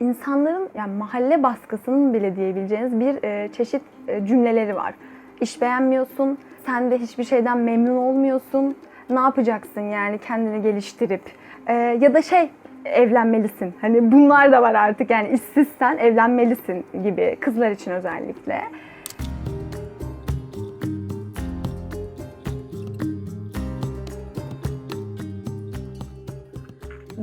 insanların yani mahalle baskısının bile diyebileceğiniz bir e, çeşit e, cümleleri var. İş beğenmiyorsun, sen de hiçbir şeyden memnun olmuyorsun. Ne yapacaksın yani kendini geliştirip E, ya da şey evlenmelisin. Hani bunlar da var artık yani işsizsen evlenmelisin gibi kızlar için özellikle.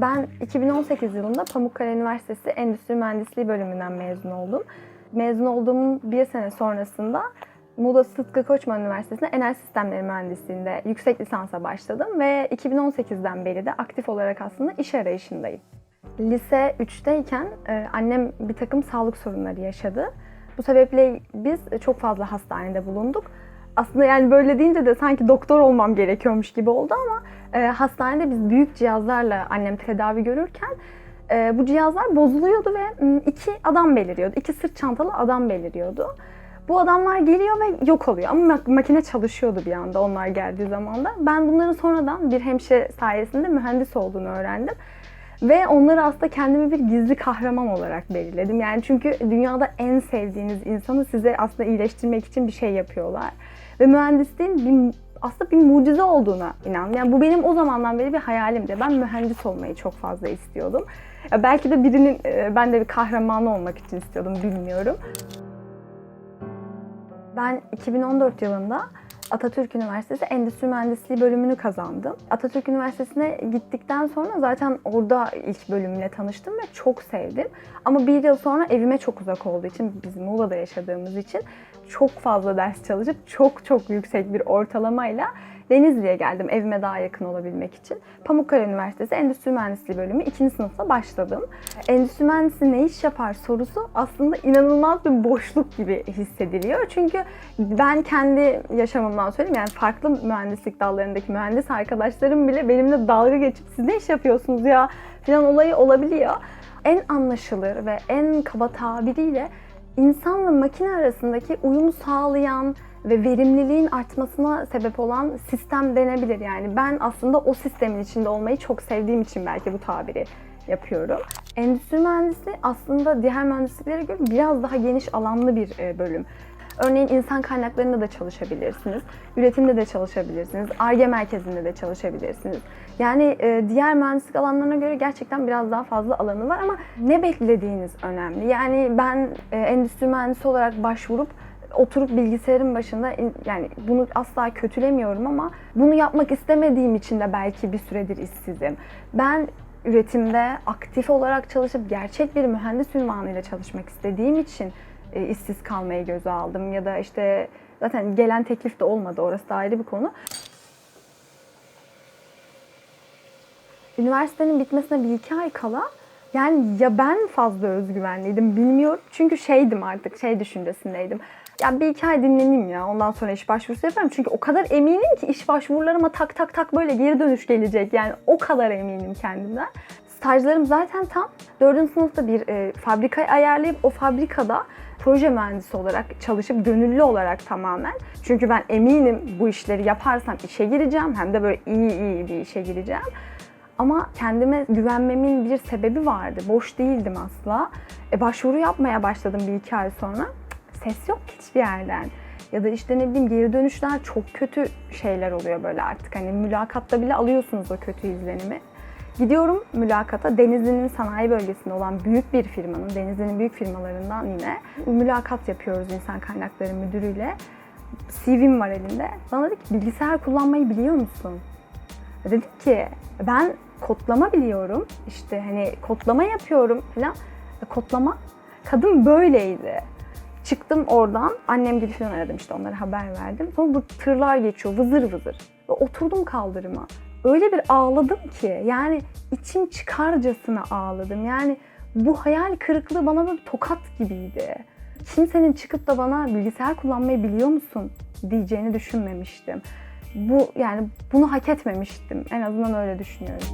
Ben 2018 yılında Pamukkale Üniversitesi Endüstri Mühendisliği bölümünden mezun oldum. Mezun olduğumun bir sene sonrasında Muğla Sıtkı Koçman Üniversitesi'nde Enel Sistemleri Mühendisliği'nde yüksek lisansa başladım ve 2018'den beri de aktif olarak aslında iş arayışındayım. Lise 3'teyken e, annem bir takım sağlık sorunları yaşadı. Bu sebeple biz çok fazla hastanede bulunduk. Aslında yani böyle deyince de sanki doktor olmam gerekiyormuş gibi oldu ama e, hastanede biz büyük cihazlarla annem tedavi görürken e, bu cihazlar bozuluyordu ve iki adam beliriyordu. İki sırt çantalı adam beliriyordu. Bu adamlar geliyor ve yok oluyor ama mak- makine çalışıyordu bir anda onlar geldiği zaman da. Ben bunların sonradan bir hemşire sayesinde mühendis olduğunu öğrendim. Ve onları aslında kendimi bir gizli kahraman olarak belirledim. Yani çünkü dünyada en sevdiğiniz insanı size aslında iyileştirmek için bir şey yapıyorlar. Ve mühendisliğin bir, aslında bir mucize olduğuna inandım. Yani bu benim o zamandan beri bir hayalimdi. Ben mühendis olmayı çok fazla istiyordum. Ya belki de birinin, e, ben de bir kahramanı olmak için istiyordum bilmiyorum. Ben 2014 yılında Atatürk Üniversitesi Endüstri Mühendisliği bölümünü kazandım. Atatürk Üniversitesi'ne gittikten sonra zaten orada ilk bölümle tanıştım ve çok sevdim. Ama bir yıl sonra evime çok uzak olduğu için, biz Muğla'da yaşadığımız için çok fazla ders çalışıp çok çok yüksek bir ortalamayla Denizli'ye geldim evime daha yakın olabilmek için. Pamukkale Üniversitesi Endüstri Mühendisliği bölümü 2. sınıfta başladım. Endüstri mühendisi ne iş yapar sorusu aslında inanılmaz bir boşluk gibi hissediliyor. Çünkü ben kendi yaşamımdan söyleyeyim yani farklı mühendislik dallarındaki mühendis arkadaşlarım bile benimle dalga geçip siz ne iş yapıyorsunuz ya falan olayı olabiliyor. En anlaşılır ve en kaba tabiriyle insan ve makine arasındaki uyumu sağlayan ve verimliliğin artmasına sebep olan sistem denebilir. Yani ben aslında o sistemin içinde olmayı çok sevdiğim için belki bu tabiri yapıyorum. Endüstri mühendisliği aslında diğer mühendisliklere göre biraz daha geniş alanlı bir e, bölüm. Örneğin insan kaynaklarında da çalışabilirsiniz, üretimde de çalışabilirsiniz, ARGE merkezinde de çalışabilirsiniz. Yani e, diğer mühendislik alanlarına göre gerçekten biraz daha fazla alanı var ama ne beklediğiniz önemli. Yani ben e, endüstri mühendisi olarak başvurup oturup bilgisayarın başında yani bunu asla kötülemiyorum ama bunu yapmak istemediğim için de belki bir süredir işsizim. Ben üretimde aktif olarak çalışıp gerçek bir mühendis ünvanıyla çalışmak istediğim için e, işsiz kalmayı göze aldım ya da işte zaten gelen teklif de olmadı orası da ayrı bir konu. Üniversitenin bitmesine bir iki ay kala yani ya ben fazla özgüvenliydim bilmiyorum. Çünkü şeydim artık şey düşüncesindeydim. Ya bir iki ay dinleneyim ya ondan sonra iş başvurusu yaparım. Çünkü o kadar eminim ki iş başvurularıma tak tak tak böyle geri dönüş gelecek. Yani o kadar eminim kendimden. Stajlarım zaten tam 4. sınıfta bir e, fabrikayı ayarlayıp o fabrikada proje mühendisi olarak çalışıp gönüllü olarak tamamen. Çünkü ben eminim bu işleri yaparsam işe gireceğim. Hem de böyle iyi iyi bir işe gireceğim. Ama kendime güvenmemin bir sebebi vardı. Boş değildim asla. E, başvuru yapmaya başladım bir iki ay sonra. Ses yok hiçbir yerden. Ya da işte ne bileyim geri dönüşler çok kötü şeyler oluyor böyle artık. Hani mülakatta bile alıyorsunuz o kötü izlenimi. Gidiyorum mülakata Denizli'nin sanayi bölgesinde olan büyük bir firmanın, Denizli'nin büyük firmalarından yine mülakat yapıyoruz insan kaynakları müdürüyle. CV'm var elinde. Bana dedi ki bilgisayar kullanmayı biliyor musun? Dedim ki ben kodlama biliyorum. İşte hani kodlama yapıyorum falan. E, Kodlama kadın böyleydi. Çıktım oradan annem gibi falan aradım işte onlara haber verdim. Sonra bu tırlar geçiyor vızır vızır. Ve oturdum kaldırıma. Öyle bir ağladım ki yani içim çıkarcasına ağladım. Yani bu hayal kırıklığı bana böyle tokat gibiydi. Kimsenin çıkıp da bana bilgisayar kullanmayı biliyor musun diyeceğini düşünmemiştim. Bu yani bunu hak etmemiştim. En azından öyle düşünüyorum.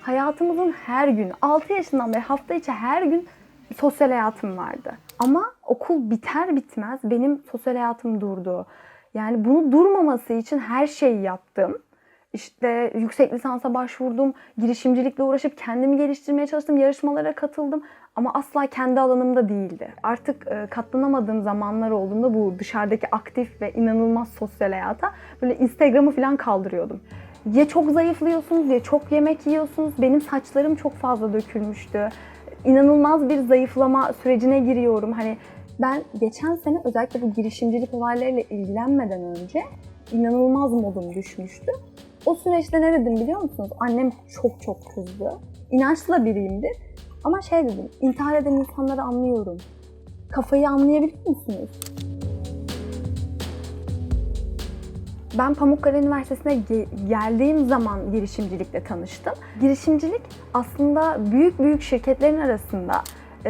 Hayatımızın her gün, 6 yaşından beri hafta içi her gün sosyal hayatım vardı. Ama okul biter bitmez benim sosyal hayatım durdu. Yani bunu durmaması için her şeyi yaptım. İşte yüksek lisansa başvurdum, girişimcilikle uğraşıp kendimi geliştirmeye çalıştım, yarışmalara katıldım ama asla kendi alanımda değildi. Artık e, katlanamadığım zamanlar olduğunda bu dışarıdaki aktif ve inanılmaz sosyal hayata böyle Instagram'ı falan kaldırıyordum. Ya çok zayıflıyorsunuz ya çok yemek yiyorsunuz. Benim saçlarım çok fazla dökülmüştü. İnanılmaz bir zayıflama sürecine giriyorum. Hani ben geçen sene özellikle bu girişimcilik olaylarıyla ilgilenmeden önce inanılmaz modum düşmüştü. O süreçte ne dedim biliyor musunuz? Annem çok çok kızdı. İnançlı da biriyimdir. Ama şey dedim, intihar eden insanları anlıyorum. Kafayı anlayabiliyor musunuz? Ben Pamukkale Üniversitesi'ne ge- geldiğim zaman girişimcilikle tanıştım. Girişimcilik aslında büyük büyük şirketlerin arasında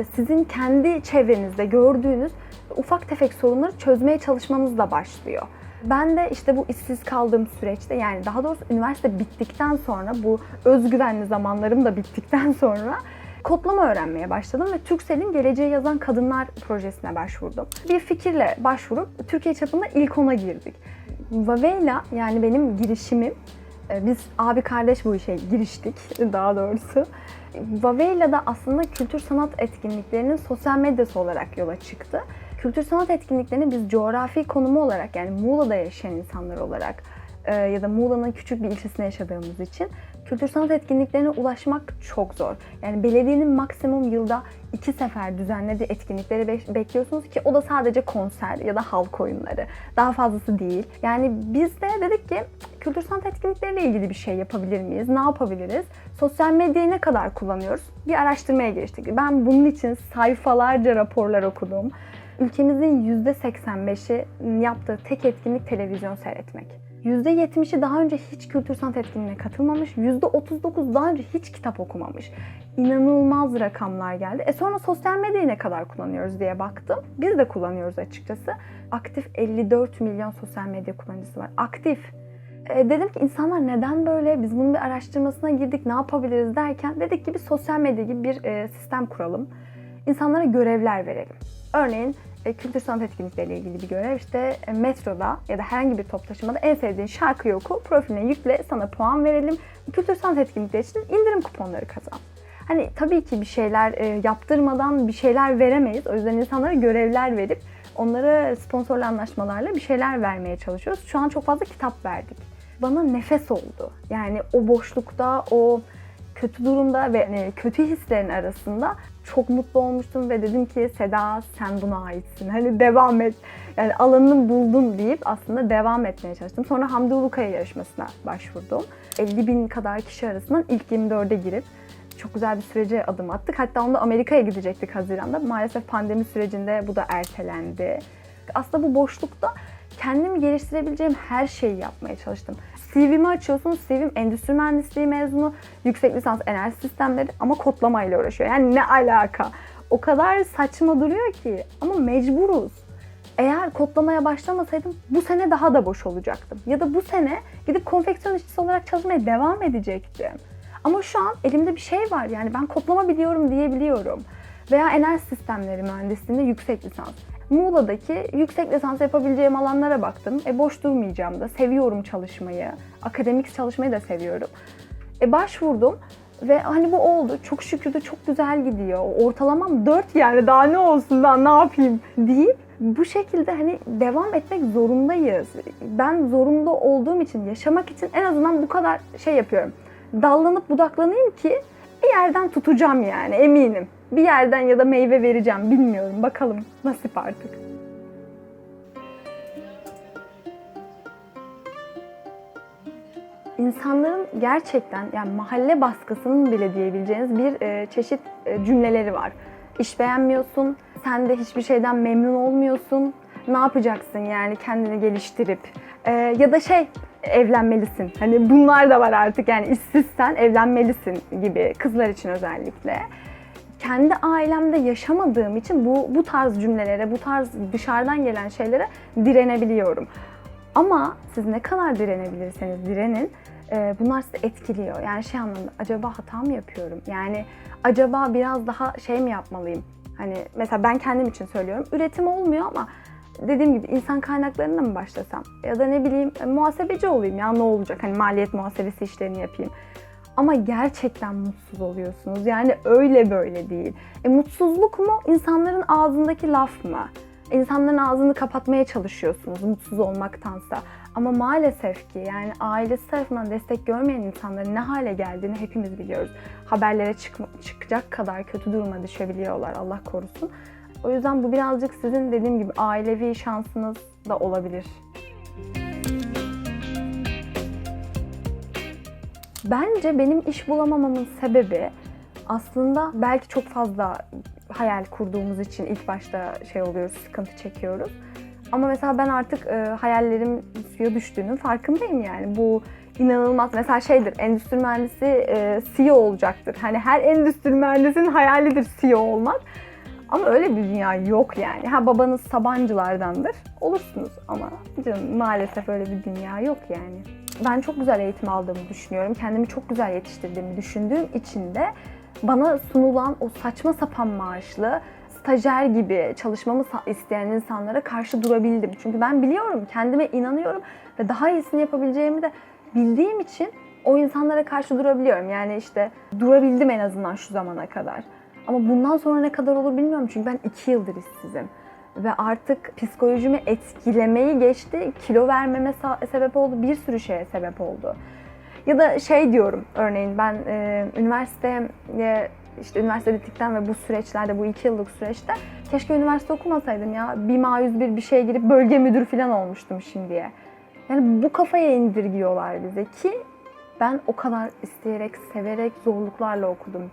sizin kendi çevrenizde gördüğünüz ufak tefek sorunları çözmeye çalışmanızla başlıyor. Ben de işte bu işsiz kaldığım süreçte yani daha doğrusu üniversite bittikten sonra bu özgüvenli zamanlarım da bittikten sonra kodlama öğrenmeye başladım ve Türksel'in Geleceği Yazan Kadınlar projesine başvurdum. Bir fikirle başvurup Türkiye çapında ilk ona girdik. Vaveyla yani benim girişimim, e, biz abi kardeş bu işe giriştik daha doğrusu. Vaveyla da aslında kültür sanat etkinliklerinin sosyal medyası olarak yola çıktı. Kültür sanat etkinliklerini biz coğrafi konumu olarak yani Muğla'da yaşayan insanlar olarak e, ya da Muğla'nın küçük bir ilçesinde yaşadığımız için kültür sanat etkinliklerine ulaşmak çok zor. Yani belediyenin maksimum yılda iki sefer düzenlediği etkinlikleri be- bekliyorsunuz ki o da sadece konser ya da halk oyunları. Daha fazlası değil. Yani biz de dedik ki kültür sanat etkinlikleriyle ilgili bir şey yapabilir miyiz? Ne yapabiliriz? Sosyal medyayı ne kadar kullanıyoruz? Bir araştırmaya giriştik. Ben bunun için sayfalarca raporlar okudum. Ülkemizin %85'i yaptığı tek etkinlik televizyon seyretmek. %70'i daha önce hiç kültür sanat etkinliğine katılmamış, %39 daha önce hiç kitap okumamış. İnanılmaz rakamlar geldi. E sonra sosyal medyayı ne kadar kullanıyoruz diye baktım. Biz de kullanıyoruz açıkçası. Aktif 54 milyon sosyal medya kullanıcısı var. Aktif. E, dedim ki insanlar neden böyle? Biz bunun bir araştırmasına girdik, ne yapabiliriz derken dedik ki bir sosyal medya gibi bir e, sistem kuralım. İnsanlara görevler verelim. Örneğin e, kültür sanat etkinlikleriyle ilgili bir görev işte e, metroda ya da herhangi bir toplu taşımada en sevdiğin şarkıyı oku, profiline yükle, sana puan verelim. Kültür sanat etkinlikleri için indirim kuponları kazan. Hani tabii ki bir şeyler e, yaptırmadan bir şeyler veremeyiz. O yüzden insanlara görevler verip onlara sponsorlu anlaşmalarla bir şeyler vermeye çalışıyoruz. Şu an çok fazla kitap verdik. Bana nefes oldu. Yani o boşlukta, o kötü durumda ve hani kötü hislerin arasında çok mutlu olmuştum ve dedim ki Seda sen buna aitsin. Hani devam et. Yani alanını buldun deyip aslında devam etmeye çalıştım. Sonra Hamdi Ulukaya yarışmasına başvurdum. 50 bin kadar kişi arasından ilk 24'e girip çok güzel bir sürece adım attık. Hatta onda Amerika'ya gidecektik Haziran'da. Maalesef pandemi sürecinde bu da ertelendi. Aslında bu boşlukta kendimi geliştirebileceğim her şeyi yapmaya çalıştım. CV'mi açıyorsunuz. CV'm endüstri mühendisliği mezunu, yüksek lisans enerji sistemleri ama kodlamayla uğraşıyor. Yani ne alaka? O kadar saçma duruyor ki ama mecburuz. Eğer kodlamaya başlamasaydım bu sene daha da boş olacaktım. Ya da bu sene gidip konfeksiyon işçisi olarak çalışmaya devam edecektim. Ama şu an elimde bir şey var yani ben kodlama biliyorum diyebiliyorum. Veya enerji sistemleri mühendisliğinde yüksek lisans. Muğla'daki yüksek lisans yapabileceğim alanlara baktım. E boş durmayacağım da. Seviyorum çalışmayı. Akademik çalışmayı da seviyorum. E başvurdum ve hani bu oldu. Çok şükür de çok güzel gidiyor. Ortalamam 4 yani daha ne olsun daha ne yapayım deyip bu şekilde hani devam etmek zorundayız. Ben zorunda olduğum için, yaşamak için en azından bu kadar şey yapıyorum. Dallanıp budaklanayım ki bir yerden tutacağım yani eminim. Bir yerden ya da meyve vereceğim bilmiyorum. Bakalım nasip artık. İnsanların gerçekten yani mahalle baskısının bile diyebileceğiniz bir e, çeşit e, cümleleri var. İş beğenmiyorsun, sen de hiçbir şeyden memnun olmuyorsun. Ne yapacaksın yani kendini geliştirip E, ya da şey evlenmelisin. Hani bunlar da var artık yani işsizsen evlenmelisin gibi kızlar için özellikle kendi ailemde yaşamadığım için bu bu tarz cümlelere, bu tarz dışarıdan gelen şeylere direnebiliyorum. Ama siz ne kadar direnebilirseniz direnin, e, bunlar sizi etkiliyor. Yani şey anlamda, acaba hata mı yapıyorum? Yani acaba biraz daha şey mi yapmalıyım? Hani mesela ben kendim için söylüyorum, üretim olmuyor ama dediğim gibi insan kaynaklarına mı başlasam? Ya da ne bileyim e, muhasebeci olayım ya ne olacak? Hani maliyet muhasebesi işlerini yapayım. Ama gerçekten mutsuz oluyorsunuz. Yani öyle böyle değil. E, mutsuzluk mu? İnsanların ağzındaki laf mı? İnsanların ağzını kapatmaya çalışıyorsunuz mutsuz olmaktansa. Ama maalesef ki yani ailesi tarafından destek görmeyen insanların ne hale geldiğini hepimiz biliyoruz. Haberlere çıkma, çıkacak kadar kötü duruma düşebiliyorlar Allah korusun. O yüzden bu birazcık sizin dediğim gibi ailevi şansınız da olabilir. Bence benim iş bulamamamın sebebi aslında belki çok fazla hayal kurduğumuz için ilk başta şey oluyoruz, sıkıntı çekiyoruz. Ama mesela ben artık e, hayallerim suya düştüğünün farkındayım yani. Bu inanılmaz. Mesela şeydir, endüstri mühendisi e, CEO olacaktır. Hani her endüstri mühendisinin hayalidir CEO olmak. Ama öyle bir dünya yok yani. Ha babanız Sabancılardandır. Olursunuz ama canım maalesef öyle bir dünya yok yani. Ben çok güzel eğitim aldığımı düşünüyorum. Kendimi çok güzel yetiştirdiğimi düşündüğüm için de bana sunulan o saçma sapan maaşlı stajyer gibi çalışmamı isteyen insanlara karşı durabildim. Çünkü ben biliyorum, kendime inanıyorum ve daha iyisini yapabileceğimi de bildiğim için o insanlara karşı durabiliyorum. Yani işte durabildim en azından şu zamana kadar. Ama bundan sonra ne kadar olur bilmiyorum çünkü ben iki yıldır işsizim. Ve artık psikolojimi etkilemeyi geçti, kilo vermeme sebep oldu, bir sürü şeye sebep oldu. Ya da şey diyorum örneğin ben e, üniversiteye işte üniversite bittikten ve bu süreçlerde bu iki yıllık süreçte keşke üniversite okumasaydım ya. BİMA 101 bir şeye girip bölge müdürü falan olmuştum şimdiye. Yani bu kafaya indirgiyorlar bize ki ben o kadar isteyerek, severek, zorluklarla okudum.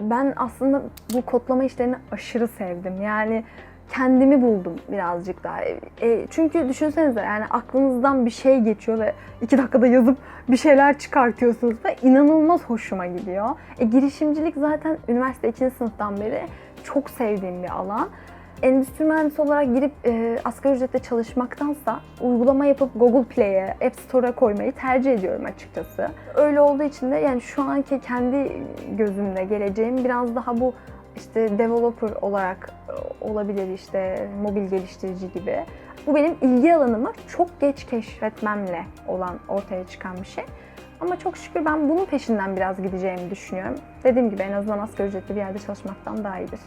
Ben aslında bu kodlama işlerini aşırı sevdim. Yani kendimi buldum birazcık daha. E, çünkü düşünsenize yani aklınızdan bir şey geçiyor ve iki dakikada yazıp bir şeyler çıkartıyorsunuz ve inanılmaz hoşuma gidiyor. E, girişimcilik zaten üniversite 2. sınıftan beri çok sevdiğim bir alan. Endüstri mühendisi olarak girip e, asgari ücretle çalışmaktansa uygulama yapıp Google Play'e, App Store'a koymayı tercih ediyorum açıkçası. Öyle olduğu için de yani şu anki kendi gözümde geleceğim biraz daha bu işte developer olarak e, olabilir işte mobil geliştirici gibi. Bu benim ilgi alanımı çok geç keşfetmemle olan ortaya çıkan bir şey. Ama çok şükür ben bunun peşinden biraz gideceğimi düşünüyorum. Dediğim gibi en azından asgari ücretli bir yerde çalışmaktan daha iyidir.